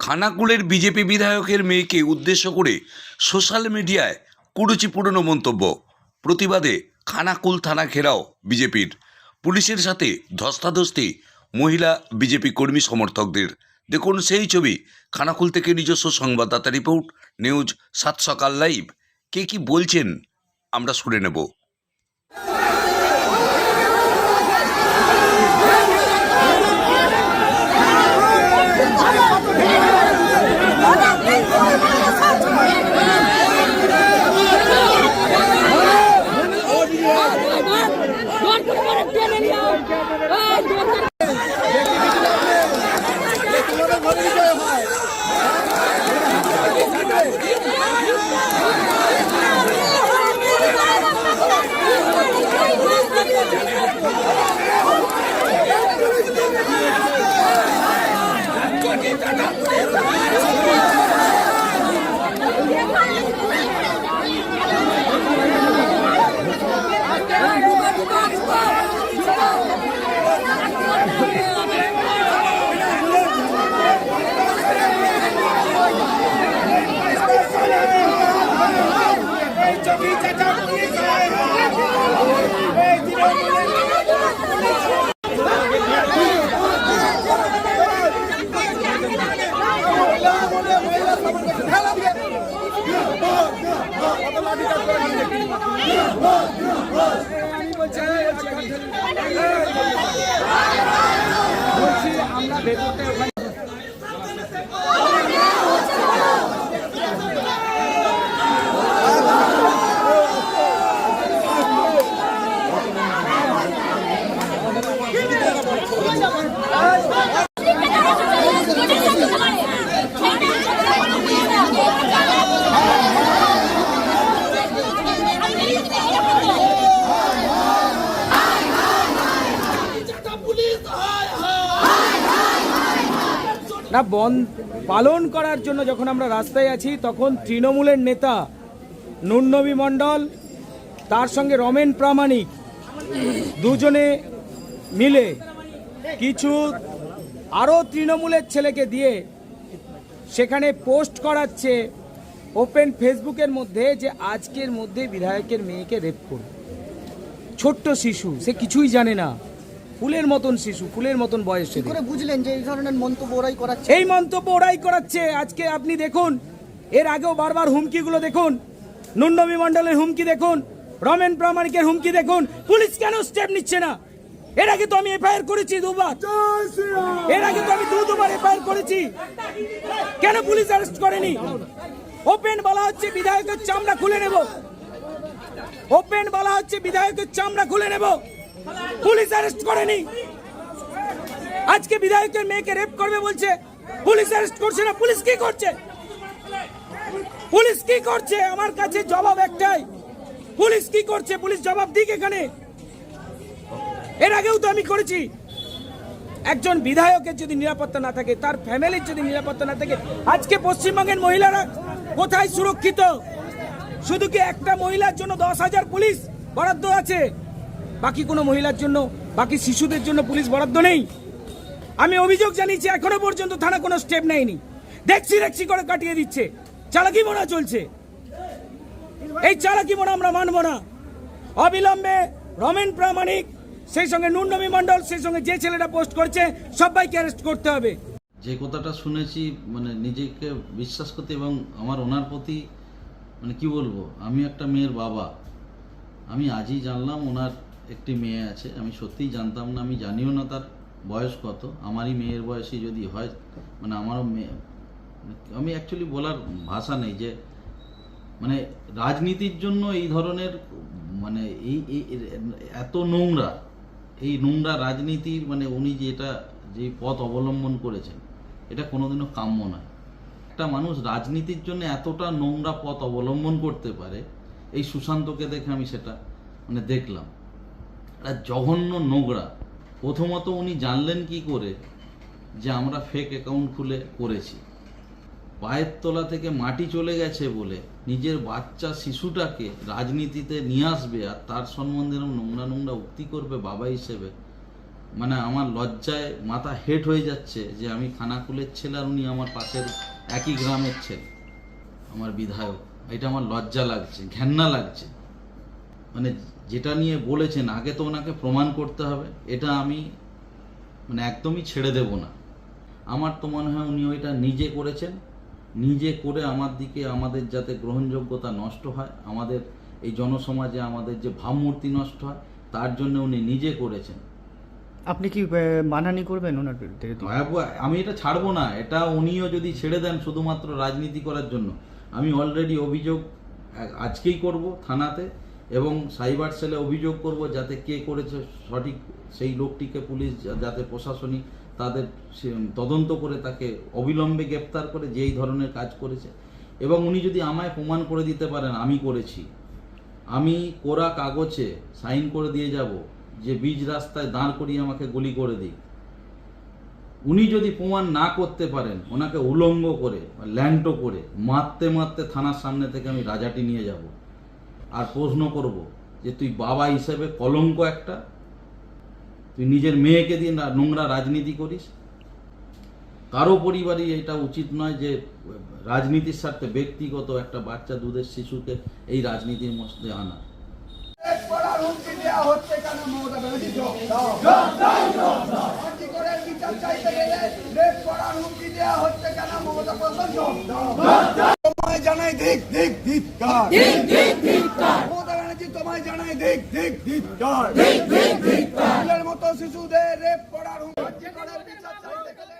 খানাকুলের BJP বিধায়কের মেয়েকে উদ্দেশ্য করে সোশ্যাল মিডিয়ায় কুরুচিপূর্ণ মন্তব্য। প্রতিবাদে খানাকুল থানা ঘেরাও বিজেপির। পুলিশের সাথে ধস্তাধস্তি মহিলা বিজেপি কর্মী সমর্থকদের। দেখুন সেই ছবি, খানাকুল থেকে নিজস্ব সংবাদদাতা রিপোর্ট, নিউজ, সাত সকাল লাইভ। কে কি বলছেন, আমরা শুনে নেব। দৌড় করে করে টেনে নিয়ে না, বন পালন করার জন্য যখন আমরা রাস্তায় আছি, তখন তৃণমূলের নেতা নুরনবী মণ্ডল, তার সঙ্গে রমেন প্রামাণিক দুজনে মিলে কিছু আরও তৃণমূলের ছেলেকে দিয়ে সেখানে পোস্ট করাচ্ছে ওপেন ফেসবুকের মধ্যে যে আজকের মধ্যে বিধায়কের মেয়েকে রেপ করবে। ছোট্ট শিশু, সে কিছুই জানে না। ফুলের মতন শিশু ফুলের মতন বয়স কি করে বুঝলেন যে এই ধরনের মন্তব্য ওরাই করাচ্ছে? এই মন্তব্য ওরাই করাচ্ছে। আজকে আপনি দেখুন এর আগেও বারবার হুমকিগুলো দেখুন। নুন্নবী মণ্ডলের হুমকি দেখুন রমেন প্রামাণিকের হুমকি দেখুন। পুলিশ কেন স্টেপ নিচ্ছে না? এর আগে তো আমি এফআইআর করেছি দুবার। এর আগে তো আমি দু দুবার এফআইআর করেছি। কেন পুলিশ অ্যারেস্ট করেনি? ওপেন বলা হচ্ছে বিধায়কের চামড়া খুলে নেব। ওপেন বলা হচ্ছে বিধায়কের চামড়া খুলে নেব। পুলিশ অ্যারেস্ট করেনি। আজকে বিধায়কের মেয়েকে রেপ করবে বলছে, পুলিশ অ্যারেস্ট করছে না, পুলিশ কি করছে? পুলিশ কি করছে? আমার কাছে জবাব একটাই, পুলিশ কি করছে? পুলিশ জবাব দিক এখানে। এর আগেও তো আমি করেছি। একজন বিধায়কের যদি নিরাপত্তা না থাকে, তার ফ্যামিলির যদি নিরাপত্তা না থাকে, আজকে পশ্চিমবঙ্গের মহিলারা কোথায় সুরক্ষিত? শুধু কি একটা মহিলার জন্য দশ হাজার পুলিশ বরাদ্দ আছে? বাকি কোনো মহিলার জন্য, বাকি শিশুদের জন্য পুলিশ বরাদ্দ নেই। আমি অভিযোগ জানিয়েছি, এখনও পর্যন্ত থানা কোনো স্টেপ নেয়নি। দেখছি দেখছি করে কাটিয়ে দিচ্ছে। চালাকি মোড়া চলছে। এই চালাকি মোড়া আমরা মানব না। অবিলম্বে রমেন প্রামাণিক, সেই সঙ্গে নুরনবী মণ্ডল, সেই সঙ্গে যে ছেলেটা পোস্ট করছে, সবাইকে অ্যারেস্ট করতে হবে। যে কথাটা শুনেছি মানে নিজেকে বিশ্বাস করতে এবং আমার ওনার প্রতি মানে কি বলব, আমি একটা মেয়ের বাবা। আমি আজই জানলাম ওনার একটি মেয়ে আছে, আমি সত্যিই জানতাম না, আমি জানিও না তার বয়স কত। আমারই মেয়ের বয়সী যদি হয় মানে আমারও মেয়ে, আমি অ্যাকচুয়ালি বলার ভাষা নেই যে মানে রাজনীতির জন্য এই ধরনের মানে এই এত নোংরা, এই নোংরা রাজনীতির মানে উনি যেটা যে পথ অবলম্বন করেছেন, এটা কোনোদিনও কাম্য নয়। একটা মানুষ রাজনীতির জন্য এতটা নোংরা পথ অবলম্বন করতে পারে, এই সুশান্তকে দেখে আমি সেটা মানে দেখলাম। একটা জঘন্য নোংরা। প্রথমত উনি জানলেন কি করে? যে আমরা ফেক অ্যাকাউন্ট খুলে করেছি। পায়ের তলা থেকে মাটি চলে গেছে বলে নিজের বাচ্চা শিশুটাকে রাজনীতিতে নিয়ে আসবে আর তার সম্বন্ধে এরকম নোংরা নোংরা উক্তি করবে বাবা হিসেবে। মানে আমার লজ্জায় মাথা হেট হয়ে যাচ্ছে যে আমি খানাকুলের ছেলে আর উনি আমার পাশের একই গ্রামের ছেলে, আমার বিধায়ক। এটা আমার লজ্জা লাগছে, ঘেন্না লাগছে। মানে যেটা নিয়ে বলেছেন আগে তো ওনাকে প্রমাণ করতে হবে এটা আমি মানে একদমই ছেড়ে দেব না। আমার তো মনে হয় উনি ওইটা নিজে করেছেন নিজে করে আমার দিকে আমাদের যাতে গ্রহণযোগ্যতা নষ্ট হয় আমাদের এই জনসমাজে আমাদের যে ভাবমূর্তি নষ্ট হয় তার জন্য উনি নিজে করেছেন। আপনি কি মানানি করবেন ওনার বিরুদ্ধে? আমি এটা ছাড়বো না এটা উনিও যদি ছেড়ে দেন শুধুমাত্র রাজনীতি করার জন্য আমি অলরেডি অভিযোগ আজকেই করব থানাতে এবং সাইবার সেলে অভিযোগ করব যাতে কে করেছে সঠিক সেই লোকটিকে পুলিশ যাতে প্রশাসনিক তাদের তদন্ত করে তাকে অবিলম্বে গ্রেপ্তার করে যেই ধরনের কাজ করেছে। এবং উনি যদি আমায় প্রমাণ করে দিতে পারেন আমি করেছি। আমি কোরা কাগজে সাইন করে দিয়ে যাব যে বীজ রাস্তায় দাঁড় করিয়ে আমাকে গুলি করে দিই উনি যদি প্রমাণ না করতে পারেন, ওনাকে উলঙ্গ করে ল্যান্টো করে মারতে মারতে থানার সামনে থেকে আমি রাজাটি নিয়ে যাব। আর প্রশ্ন করব যে তুই বাবা হিসেবে কলঙ্ক একটা তুই নিজের মেয়েকে দিয়ে নোংরা রাজনীতি করিস কারও পরিবারই এটা উচিত নয় যে রাজনীতির স্বার্থে ব্যক্তিগত একটা বাচ্চা দুধের শিশুকে এই রাজনীতির মধ্যে আনা জানাই দিক দিক মমতা তোমায় জানাই দিক দিক ধিক্কার ফুলের মতো শিশুদের রেপ করার হুমকি আর্টিকেলের বিচার চাইতে গেলে